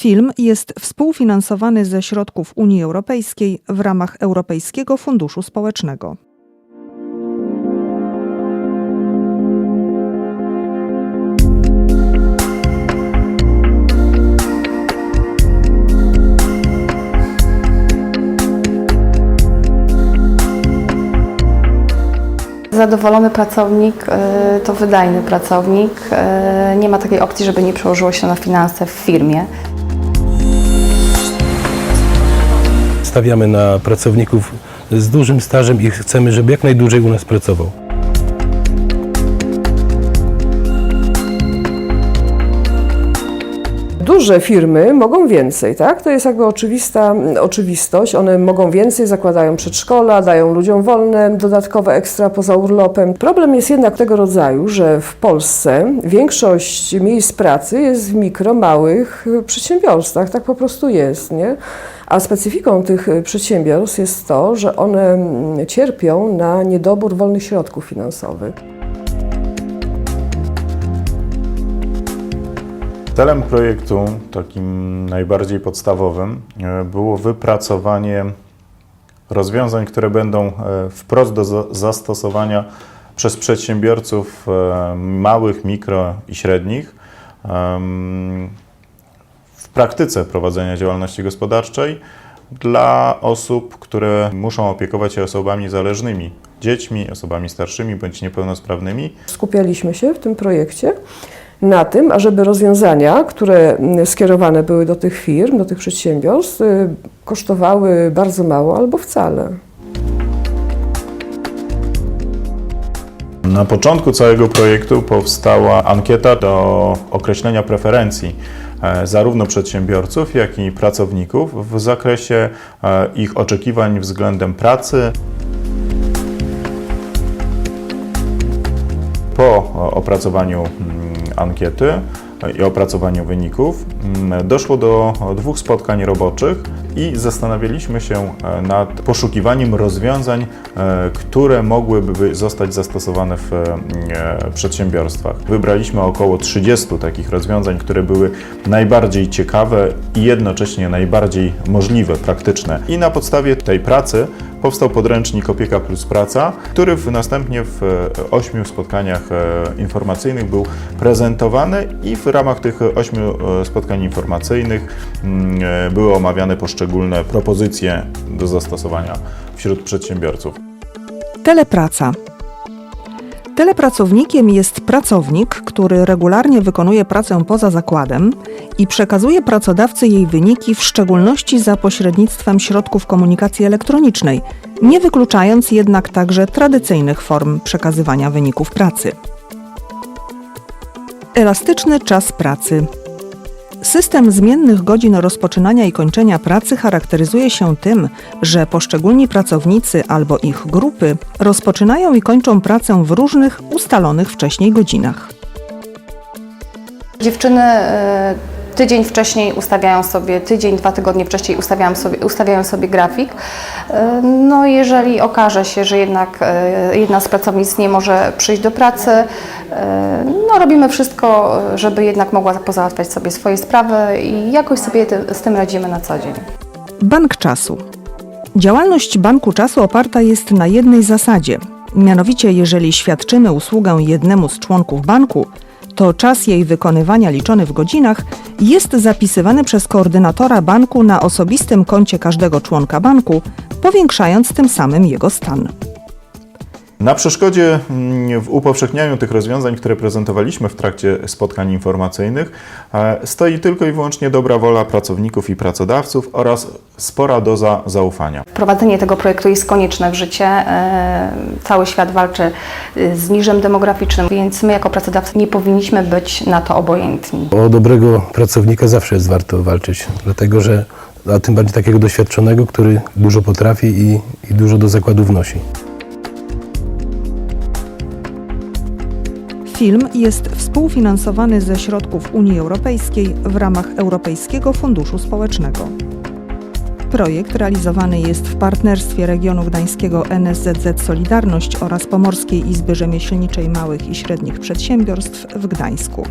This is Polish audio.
Film jest współfinansowany ze środków Unii Europejskiej w ramach Europejskiego Funduszu Społecznego. Zadowolony pracownik y, to wydajny pracownik. Y, Nie ma takiej opcji, żeby nie przełożyło się na finanse w firmie. Stawiamy na pracowników z dużym stażem i chcemy, żeby jak najdłużej u nas pracował. Duże firmy mogą więcej, tak? To jest jakby oczywista oczywistość. One mogą więcej, zakładają przedszkola, dają ludziom wolne, dodatkowe ekstra poza urlopem. Problem jest jednak tego rodzaju, że w Polsce większość miejsc pracy jest w mikro, małych y, przedsiębiorstwach. Tak po prostu jest, nie? A specyfiką tych y, przedsiębiorstw jest to, że one mm, cierpią na niedobór wolnych środków finansowych. Celem projektu, takim najbardziej podstawowym, e, było wypracowanie rozwiązań, które będą e, wprost do za- zastosowania przez przedsiębiorców e, małych, mikro i średnich w praktyce prowadzenia działalności gospodarczej dla osób, które muszą opiekować się osobami zależnymi, dziećmi, osobami starszymi bądź niepełnosprawnymi. skupialiśmy się w tym projekcie na tym, ażeby rozwiązania, które mm, skierowane były do tych firm, do tych przedsiębiorstw, y, kosztowały bardzo mało albo wcale. Na początku całego projektu powstała ankieta do określenia preferencji e, zarówno przedsiębiorców, jak i pracowników w zakresie e, ich oczekiwań względem pracy. Po o, opracowaniu mm, ankiety i opracowaniu wyników mm, doszło do dwóch spotkań roboczych i zastanawialiśmy się e, nad poszukiwaniem rozwiązań, e, które mogłyby zostać zastosowane w e, przedsiębiorstwach. Wybraliśmy około 30 takich rozwiązań, które były najbardziej ciekawe i jednocześnie najbardziej możliwe, praktyczne. I na podstawie tej pracy powstał podręcznik Opieka plus Praca, który w, następnie w e, ośmiu spotkaniach e, informacyjnych był prezentowany i w ramach tych ośmiu e, spotkań informacyjnych mm, były omawiane poszczególne propozycje do zastosowania wśród przedsiębiorców. Telepraca. Telepracownikiem jest pracownik, który regularnie wykonuje pracę poza zakładem i przekazuje pracodawcy jej wyniki, w szczególności za pośrednictwem środków komunikacji elektronicznej, nie wykluczając jednak także tradycyjnych form przekazywania wyników pracy. Elastyczny czas pracy. System zmiennych godzin rozpoczynania i kończenia pracy charakteryzuje się tym, że poszczególni pracownicy albo ich grupy rozpoczynają i kończą pracę w różnych ustalonych wcześniej godzinach. Dziewczyny e, tydzień wcześniej ustawiają sobie, tydzień, dwa tygodnie wcześniej ustawiają sobie, ustawiają sobie grafik. E, No jeżeli okaże się, że jednak e, jedna z pracownic nie może przyjść do pracy, e, no robimy wszystko, żeby jednak mogła pozałatwiać sobie swoje sprawy i jakoś sobie z tym radzimy na co dzień. Bank czasu. Działalność banku czasu oparta jest na jednej zasadzie. Mianowicie, jeżeli świadczymy usługę jednemu z członków banku, to czas jej wykonywania liczony w godzinach jest zapisywany przez koordynatora banku na osobistym koncie każdego członka banku, powiększając tym samym jego stan. Na przeszkodzie mm, w upowszechnianiu tych rozwiązań, które prezentowaliśmy w trakcie spotkań informacyjnych, e, stoi tylko i wyłącznie dobra wola pracowników i pracodawców oraz spora doza zaufania. Wprowadzenie tego projektu jest konieczne w życie. E, Cały świat walczy e, z niżem demograficznym, więc my jako pracodawcy nie powinniśmy być na to obojętni. O dobrego pracownika zawsze jest warto walczyć, dlatego że, a tym bardziej takiego doświadczonego, który dużo potrafi i, i dużo do zakładu wnosi. Film jest współfinansowany ze środków Unii Europejskiej w ramach Europejskiego Funduszu Społecznego. Projekt realizowany jest w partnerstwie regionu gdańskiego NSZZ Solidarność oraz Pomorskiej Izby Rzemieślniczej Małych i Średnich Przedsiębiorstw w Gdańsku.